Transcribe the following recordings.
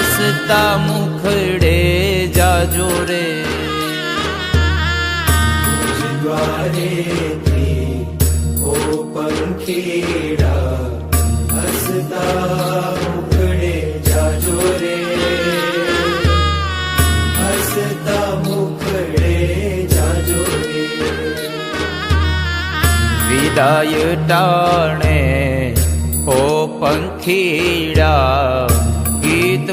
હસતા મુખડે જાજો રે દ્વારેથી ઓ પંખીડા હસતા મુખડે જાજો રે હસતા મુખડે જાજો રે વિદાય ટાણે ઓ પંખીડા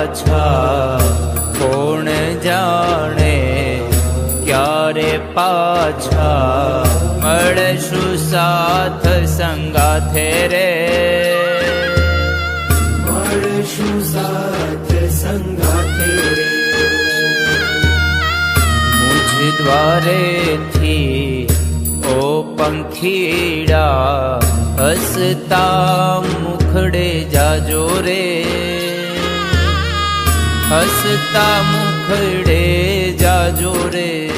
પાછા કોણ જાણે ક્યારે પાછા મળશું સાથ સંગાથે રે? મળશું સાથ સંગાથે રે. મુજ દ્વારેથી ઓ પંખીડા હસતા મુખડે જાજો રે. હસતા મુખડે જાજો રે.